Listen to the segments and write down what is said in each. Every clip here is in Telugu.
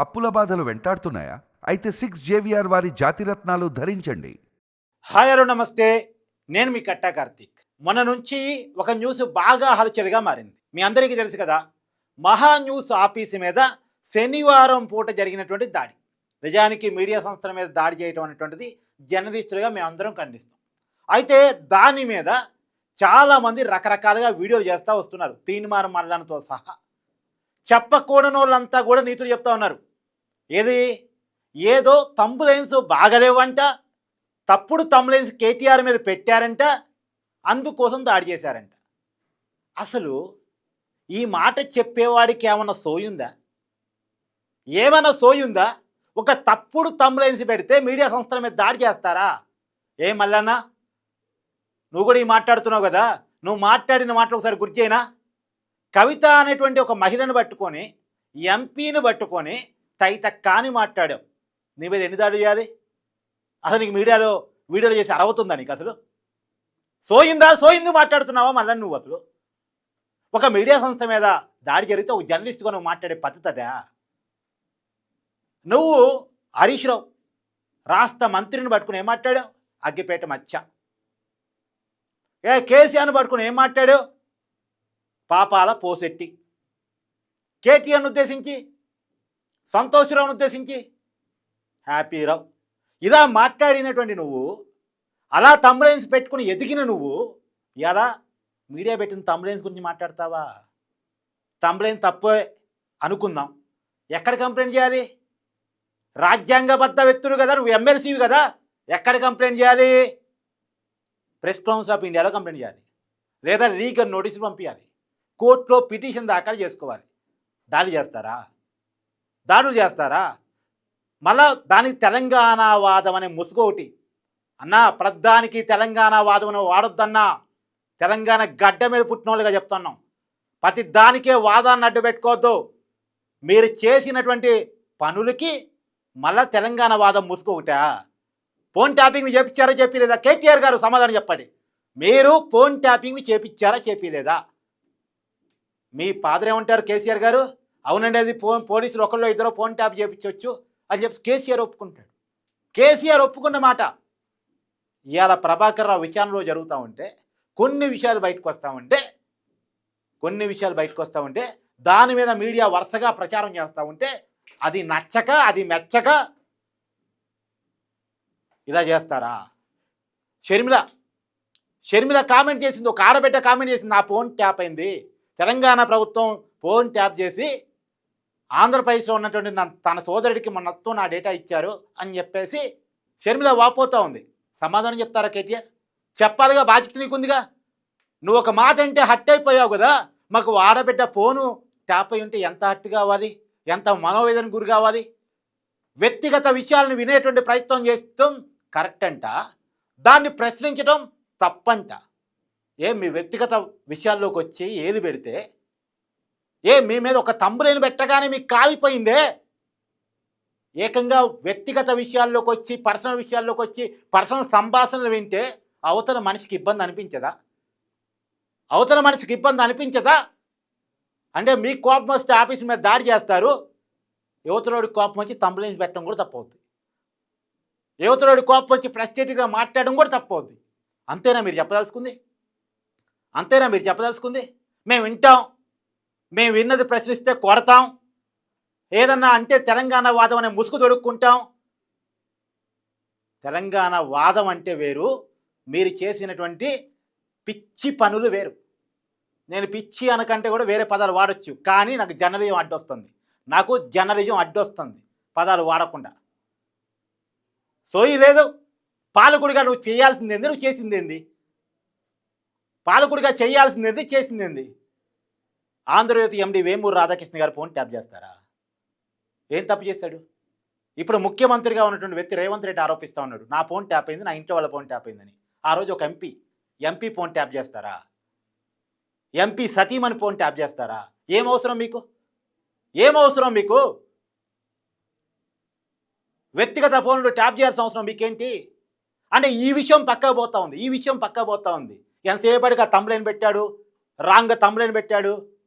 అప్పుల బాధలు వెంటాడుతున్నాయా? అయితే సిక్స్ జేవిఆర్ వారి జాతిరత్నాలు ధరించండి. హాయ్ హలో నమస్తే. నేను మీ కట్టా కార్తీక్. మొన్న నుంచి ఒక న్యూస్ బాగా హలచలిగా మారింది. మీ అందరికీ తెలుసు కదా మహా న్యూస్ ఆఫీసు మీద శనివారం పూట జరిగినటువంటి దాడి. నిజానికి మీడియా సంస్థల మీద దాడి చేయడం అనేటువంటిది జర్నలిస్టులుగా మేమందరం ఖండిస్తాం. అయితే దాని మీద చాలామంది రకరకాలుగా వీడియోలు చేస్తూ వస్తున్నారు. తీన్మార్ మల్లన్తో సహా. చెప్పకూడని వాళ్ళంతా కూడా నీతులు చెప్తా ఉన్నారు. ఏది? ఏదో తంబులైన్స్ బాగలేవంట. తప్పుడు తంబులైన్స్ కేటీఆర్ మీద పెట్టారంట. అందుకోసం దాడి చేశారంట. అసలు ఈ మాట చెప్పేవాడికి ఏమన్నా సోయుందా? ఏమైనా సోయుందా? ఒక తప్పుడు తంబులైన్స్ పెడితే మీడియా సంస్థల మీద దాడి చేస్తారా? ఏ మల్లన్న? నువ్వు కూడా ఈ మాట్లాడుతున్నావు కదా? నువ్వు మాట్లాడిన మాటలు ఒకసారి గుర్తు చేయనా? కవిత అనేటువంటి ఒక మహిళను పట్టుకొని ఎంపీని పట్టుకొని తైత కాని మాట్లాడావు. నీ మీద ఎన్ని దాడులు చేయాలి? అసలు నీకు మీడియాలో వీడియోలు చేసి అరవుతుందా నీకు అసలు? సోయిందా? సోయింది మాట్లాడుతున్నావా మళ్ళీ నువ్వు అసలు? ఒక మీడియా సంస్థ మీద దాడి జరిగితే ఒక జర్నలిస్ట్గా నువ్వు మాట్లాడే పద్ధతి నువ్వు హరీష్ రావు రాష్ట్ర మంత్రిని పట్టుకుని ఏం మాట్లాడావు? అగ్గిపేట మచ్చ. ఏ కేసీఆర్ను పట్టుకుని ఏం మాట్లాడావు? పాపాల పోసెట్టి. కేటీఆర్ను ఉద్దేశించి సంతోషరావును ఉద్దేశించి? హ్యాపీ రావు. ఇలా మాట్లాడినటువంటి నువ్వు అలా తమ్లైన్స్ పెట్టుకుని ఎదిగిన నువ్వు ఇలా మీడియా పెట్టిన తమ్లైన్స్ గురించి మాట్లాడతావా? తమ్లైన్ తప్పే అనుకుందాం. ఎక్కడ కంప్లైంట్ చేయాలి? రాజ్యాంగబద్ధ వ్యక్తులు కదా నువ్వు ఎమ్మెల్సీవి కదా ఎక్కడ కంప్లైంట్ చేయాలి? ప్రెస్ కౌన్సిల్ ఆఫ్ ఇండియాలో కంప్లైంట్ చేయాలి. లేదా లీగల్ నోటీసులు పంపించాలి కోర్టులో పిటిషన్ దాఖలు చేసుకోవాలి. దాడి చేస్తారా? దాడులు చేస్తారా? మళ్ళా దానికి తెలంగాణ వాదం అనే ముసుగోటి అన్నా ప్రధానికి తెలంగాణ వాదం అని వాడొద్దన్నా. తెలంగాణ గడ్డ మీద పుట్టిన వాళ్ళుగా చెప్తున్నాం. ప్రతి దానికే వాదాన్ని అడ్డు పెట్టుకోవద్దు. మీరు చేసినటువంటి పనులకి మళ్ళా తెలంగాణ వాదం ముసుగు ఫోన్ ట్యాపింగ్ని చేపించారా చెప్పలేదా కేటీఆర్ గారు సమాధానం చెప్పండి. మీరు ఫోన్ ట్యాపింగ్ని చేపించారా చెప్పలేదా మీ పాదరేమంటారు కేసీఆర్ గారు? అవునండి అది ఫోన్ పోలీసులు ఒకళ్ళు ఇద్దరు ఫోన్ ట్యాప్ చేయించవచ్చు అని చెప్పి కేసీఆర్ ఒప్పుకుంటాడు. కేసీఆర్ ఒప్పుకున్న మాట. ఇవాళ ప్రభాకర్ రావు విషయంలో జరుగుతూ ఉంటే కొన్ని విషయాలు బయటకు వస్తూ ఉంటే కొన్ని విషయాలు బయటకు వస్తూ ఉంటే దాని మీద మీడియా వరుసగా ప్రచారం చేస్తూ ఉంటే అది నచ్చక అది మెచ్చక ఇలా చేస్తారా? షర్మిల షర్మిల కామెంట్ చేసింది ఒక ఆడబిడ్డ కామెంట్ చేసింది నా ఫోన్ ట్యాప్ అయింది. తెలంగాణ ప్రభుత్వం ఫోన్ ట్యాప్ చేసి ఆంధ్రప్రదేశ్లో ఉన్నటువంటి నా తన సోదరుడికి మొత్తం నా డేటా ఇచ్చారు అని చెప్పేసి షర్మిల వాపోతూ ఉంది. సమాధానం చెప్తారా కేటీఆర్? చెప్పాలిగా బాధ్యత నీకుందిగా. నువ్వు ఒక మాట అంటే హట్ అయిపోయావు కదా. మాకు ఆడబిడ్డ ఫోను ట్యాప్ అయి ఉంటే ఎంత హట్ కావాలి? ఎంత మనోవేదన గురి కావాలి? వ్యక్తిగత విషయాలను వినేటువంటి ప్రయత్నం చేస్తాం కరెక్ట్ అంట. దాన్ని ప్రశ్నించడం తప్పంట. ఏ మీ వ్యక్తిగత విషయాల్లోకి వచ్చి ఏది పెడితే ఏ మీ మీద ఒక తంబులేని పెట్టగానే మీకు కాలిపోయిందే? ఏకంగా వ్యక్తిగత విషయాల్లోకి వచ్చి పర్సనల్ విషయాల్లోకి వచ్చి పర్సనల్ సంభాషణలు వింటే అవతల మనిషికి ఇబ్బంది అనిపించదా? అవతల మనిషికి ఇబ్బంది అనిపించదా? అంటే మీ కోపం వస్తే ఆఫీస్ మీద దాడి చేస్తారు. యువతలోడి కోపం వచ్చి తంబులేని పెట్టడం కూడా తప్పవుద్ది. యువతలోడి కోపం వచ్చి ఫ్రస్ట్రేటెడ్గా మాట్లాడడం కూడా తప్పవుద్ది. అంతేనా మీరు చెప్పదలుచుకుంది? అంతేనా మీరు చెప్పదలుచుకుంది? మేము వింటాం. మేము విన్నది ప్రశ్నిస్తే కొడతాం. ఏదన్నా అంటే తెలంగాణ వాదం అనే ముసుగు తొడుక్కుంటాం తెలంగాణ వాదం అంటే వేరు. మీరు చేసినటువంటి పిచ్చి పనులు వేరు. నేను పిచ్చి అనకంటే కూడా వేరే పదాలు వాడచ్చు. కానీ నాకు జర్నలిజం అడ్డొస్తుంది. నాకు జర్నలిజం అడ్డొస్తుంది పదాలు వాడకుండా. సోయి లేదు. పాలకుడిగా నువ్వు చేయాల్సింది ఏంది? నువ్వు చేసింది ఏంది? పాలకుడిగా చేయాల్సింది ఏంది? చేసింది ఏంది? ఆంధ్రజ్యోతి ఎండి వేమూరు రాధాకృష్ణ గారు ఫోన్ ట్యాప్ చేస్తారా? ఏం తప్పు చేశాడు? ఇప్పుడు ముఖ్యమంత్రిగా ఉన్నటువంటి వ్యక్తి రేవంత్ రెడ్డి ఆరోపిస్తూ ఉన్నాడు. నా ఫోన్ ట్యాప్ అయింది నా ఇంట్లో వాళ్ళ ఫోన్ ట్యాప్ అయిందని. ఆ రోజు ఒక ఎంపీ ఎంపీ ఫోన్ ట్యాప్ చేస్తారా? ఎంపీ సతీమణి ఫోన్ ట్యాప్ చేస్తారా? ఏం అవసరం మీకు? ఏం అవసరం మీకు? వ్యక్తిగత ఫోన్లు ట్యాప్ చేయాల్సిన అవసరం మీకేంటి? అంటే ఈ విషయం పక్క పోతా ఉంది ఈ విషయం పక్క పోతా ఉంది. ఎంతసేపటిగా ఆ తమ్లైన్ పెట్టాడు? రాంగ్ తమ్లైన్ పెట్టాడు?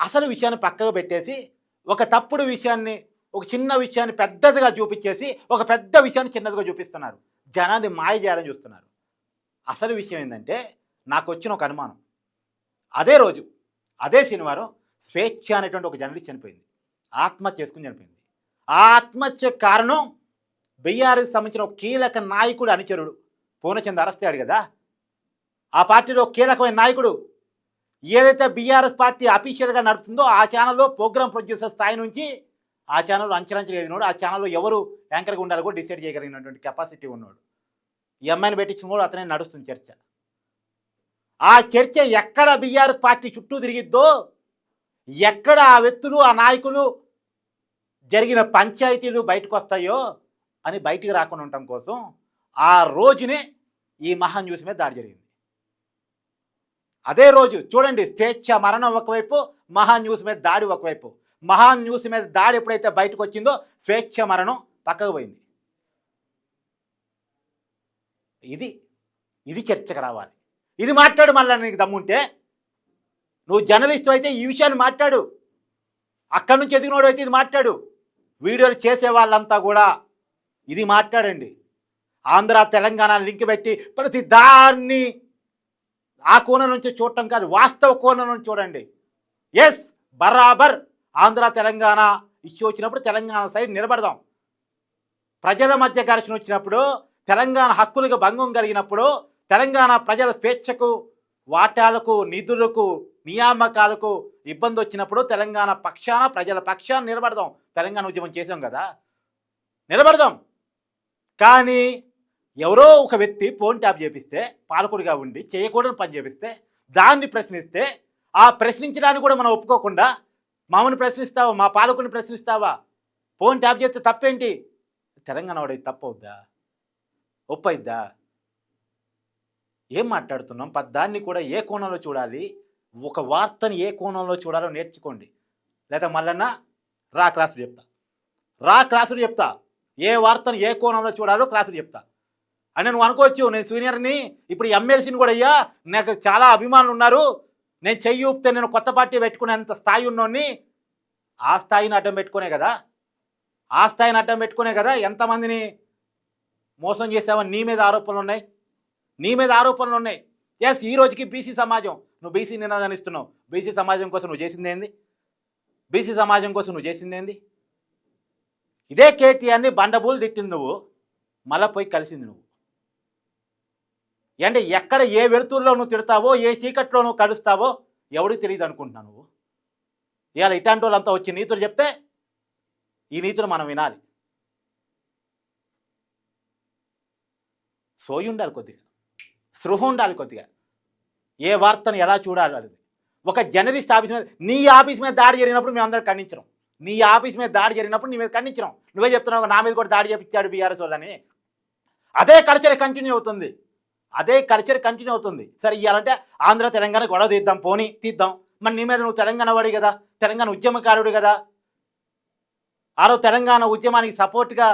అసలు విషయాన్ని పక్కకు పెట్టేసి ఒక తప్పుడు విషయాన్ని ఒక చిన్న విషయాన్ని పెద్దదిగా చూపించేసి ఒక పెద్ద విషయాన్ని చిన్నదిగా చూపిస్తున్నారు. జనాన్ని మాయ చేయాలని చూస్తున్నారు. అసలు విషయం ఏంటంటే నాకు వచ్చిన ఒక అనుమానం. అదే రోజు అదే శనివారం స్వేచ్ఛ అనేటువంటి ఒక జర్నలిస్ట్ చనిపోయింది. ఆత్మహత్య చేసుకుని చనిపోయింది. ఆ ఆత్మహత్య కారణం బీఆర్ఎస్ సంబంధించిన ఒక కీలక నాయకుడు అనుచరుడు. పూర్ణచంద్ అరెస్ట్ అయ్యాడు కదా. ఆ పార్టీలో కీలకమైన నాయకుడు ఏదైతే బీఆర్ఎస్ పార్టీ అఫీషియల్గా నడుపుతుందో ఆ ఛానల్లో ప్రోగ్రామ్ ప్రొడ్యూసర్ స్థాయి నుంచి ఆ ఛానల్ అంచెలంచెలు ఎదిగినోడు. ఆ ఛానల్లో ఎవరు యాంకర్గా ఉండాలో కూడా డిసైడ్ చేయగలిగినటువంటి కెపాసిటీ ఉన్నాడు. ఈ అమ్మాయిని పెట్టించిన కూడా అతనే నడుస్తుంది చర్చ. ఆ చర్చ ఎక్కడ బీఆర్ఎస్ పార్టీ చుట్టూ తిరిగిద్దో ఎక్కడ ఆ వ్యక్తులు ఆ నాయకులు జరిగిన పంచాయతీలు బయటకు వస్తాయో అని బయటికి రాకుండా ఉండటం కోసం ఆ రోజునే ఈ మహా న్యూస్ మీద దాడి జరిగింది. అదే రోజు చూడండి స్వేచ్ఛ మరణం ఒకవైపు మహా న్యూస్ మీద దాడి ఒకవైపు. మహా న్యూస్ మీద దాడి ఎప్పుడైతే బయటకు వచ్చిందో స్వేచ్ఛ మరణం పక్కకు పోయింది. ఇది ఇది చర్చకు రావాలి. ఇది మాట్లాడు మళ్ళీ నీకు దమ్ముంటే. నువ్వు జర్నలిస్ట్ అయితే ఈ విషయాన్ని మాట్లాడు. అక్కడి నుంచి ఎదిగినోడు అయితే ఇది మాట్లాడు. వీడియోలు చేసే వాళ్ళంతా కూడా ఇది మాట్లాడండి. ఆంధ్ర తెలంగాణ లింక్ పెట్టి ప్రతి దాన్ని ఆ కోణం నుంచి చూడటం కాదు వాస్తవ కోణం నుంచి చూడండి. ఎస్ బరాబర్ ఆంధ్ర తెలంగాణ ఇష్యూ వచ్చినప్పుడు తెలంగాణ సైడ్ నిలబడదాం. ప్రజల మధ్య ఘర్షణ వచ్చినప్పుడు తెలంగాణ హక్కులకు భంగం కలిగినప్పుడు తెలంగాణ ప్రజల స్వేచ్ఛకు వాటాలకు నిధులకు నియామకాలకు ఇబ్బంది వచ్చినప్పుడు తెలంగాణ పక్షాన ప్రజల పక్షాన నిలబడదాం. తెలంగాణ ఉద్యమం చేసాం కదా. నిలబడదాం. కానీ ఎవరో ఒక వ్యక్తి ఫోన్ ట్యాప్ చేపిస్తే పాలకుడిగా ఉండి చేయకూడని పని చేపిస్తే దాన్ని ప్రశ్నిస్తే ఆ ప్రశ్నించడానికి కూడా మనం ఒప్పుకోకుండా మామని ప్రశ్నిస్తావా మా పాలకుడిని ప్రశ్నిస్తావా? ఫోన్ ట్యాప్ చేస్తే తప్పేంటి? తెలంగాణ వాడు తప్పవుద్దా ఒప్పైద్దా? ఏం మాట్లాడుతున్నాం? ప- దాన్ని కూడా ఏ కోణంలో చూడాలి? ఒక వార్తని ఏ కోణంలో చూడాలో నేర్చుకోండి. లేదా మళ్ళన్నా రా క్లాసులు చెప్తా. రా క్లాసులు చెప్తా. ఏ వార్తను ఏ కోణంలో చూడాలో క్లాసులు చెప్తా. అని నువ్వు అనుకోవచ్చు నేను సీనియర్ని ఇప్పుడు ఎమ్మెల్సీని కూడా అయ్యా నాకు చాలా అభిమానులు ఉన్నారు. నేను చెయ్యి ఊపితే నేను కొత్త పార్టీ పెట్టుకునేంత స్థాయి ఉన్నోడిని ఆ స్థాయిని అడ్డం పెట్టుకునే కదా. ఆ స్థాయిని అడ్డం పెట్టుకునే కదా ఎంతమందిని మోసం చేసావని నీ మీద ఆరోపణలు ఉన్నాయి? నీ మీద ఆరోపణలు ఉన్నాయి. ఎస్ ఈ రోజుకి బీసీ సమాజం నువ్వు బీసీ నినాదనిస్తున్నావు బీసీ సమాజం కోసం నువ్వు చేసింది ఏంది? బీసీ సమాజం కోసం నువ్వు చేసింది ఏంది? ఇదే కేటీఆర్ని బండబూలు తిట్టింది నువ్వు. మళ్ళా పోయి కలిసింది నువ్వు. అంటే ఎక్కడ ఏ వెలుతురులో నువ్వు తిడతావో ఏ చీకట్లో నువ్వు కలుస్తావో ఎవడికి తెలియదు అనుకుంటున్నావు నువ్వు? ఇవాళ ఇట్లాంటి వాళ్ళంతా వచ్చి నీతులు చెప్తే ఈ నీతులు మనం వినాలి. సోయి ఉండాలి కొద్దిగా. సృహ ఉండాలి కొద్దిగా. ఏ వార్తను ఎలా చూడాలి అనేది. ఒక జర్నలిస్ట్ ఆఫీస్ మీద నీ ఆఫీస్ మీద దాడి జరిగినప్పుడు మేము అందరం ఖండించడం. నీ ఆఫీస్ మీద దాడి జరిగినప్పుడు నీ మీద ఖండించడం. నువ్వే చెప్తున్నావు నా మీద కూడా దాడి చేపించాడు బీఆర్ఎస్ వాళ్ళని. అదే కల్చర్ కంటిన్యూ అవుతుంది. అదే కల్చర్ కంటిన్యూ అవుతుంది. సరే ఇవ్వాలంటే ఆంధ్ర తెలంగాణ గొడవ తీద్దాం పోనీ తీద్దాం. మరి నీ మీద నువ్వు తెలంగాణ వాడి కదా తెలంగాణ ఉద్యమకారుడు కదా. ఆరో తెలంగాణ ఉద్యమానికి సపోర్ట్గా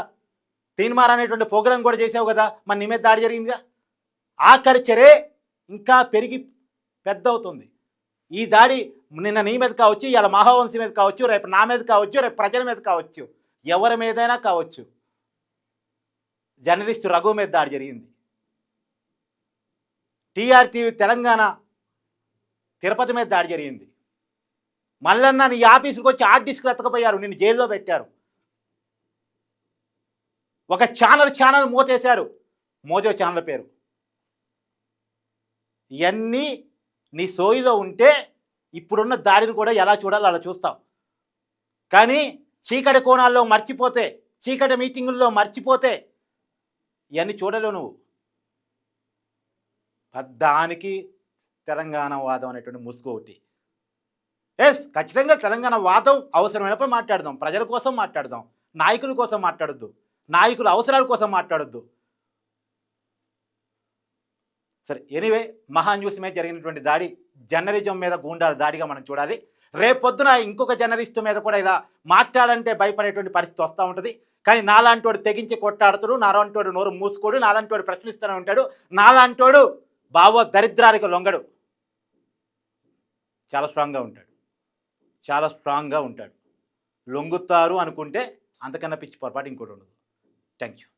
తీన్మార్ అనేటువంటి ప్రోగ్రాం కూడా చేసావు కదా మరి నీ మీద దాడి జరిగిందిగా? ఆ కల్చరే ఇంకా పెరిగి పెద్ద అవుతుంది ఈ దాడి నిన్న నీ మీద కావచ్చు ఇలా మహావంశీ మీద కావచ్చు రేపు నా మీద కావచ్చు రేపు ప్రజల మీద కావచ్చు ఎవరి మీదైనా కావచ్చు. జర్నలిస్టు రఘు మీద దాడి జరిగింది. టీఆర్టీవీ తెలంగాణ తిరుపతి మీద దాడి జరిగింది. మల్లన్న నీ ఆఫీసుకి వచ్చి హార్డ్ డిస్క్ ఎత్తకపోయారు నిన్ను జైల్లో పెట్టారు. ఒక ఛానల్ ఛానల్ మూతేశారు. మోజో ఛానల్ పేరు. ఇవన్నీ నీ సోయిలో ఉంటే ఇప్పుడున్న దాడిని కూడా ఎలా చూడాలో అలా చూస్తావు. కానీ చీకటి కోణాల్లో మర్చిపోతే చీకటి మీటింగుల్లో మర్చిపోతే ఇవన్నీ చూడలేవు నువ్వు. దానికి తెలంగాణ వాదం అనేటువంటి ముసుగు ఒకటి. ఎస్ ఖచ్చితంగా తెలంగాణ వాదం అవసరమైనప్పుడు మాట్లాడదాం. ప్రజల కోసం మాట్లాడదాం. నాయకుల కోసం మాట్లాడద్దు. నాయకుల అవసరాల కోసం మాట్లాడొద్దు. సరే ఎనీవే మహా న్యూస్ మీద జరిగినటువంటి దాడి జర్నలిజం మీద గూండాల దాడిగా మనం చూడాలి. రేపొద్దున ఇంకొక జర్నలిస్టు మీద కూడా ఇలా మాట్లాడంటే భయపడేటువంటి పరిస్థితి వస్తూ ఉంటుంది. కానీ నాలాంటోడు తెగించి కొట్టాడుతాడు నాలాంటోడు నోరు మూసుకోడు నాలాంటోడు ప్రశ్నిస్తూనే ఉంటాడు నాలాంటోడు బావో దరిద్రానికి లొంగడు. చాలా స్ట్రాంగ్గా ఉంటాడు. చాలా స్ట్రాంగ్గా ఉంటాడు. లొంగుతారు అనుకుంటే అంతకన్నా పిచ్చి పొరపాటు ఇంకోటి ఉండదు. Thank you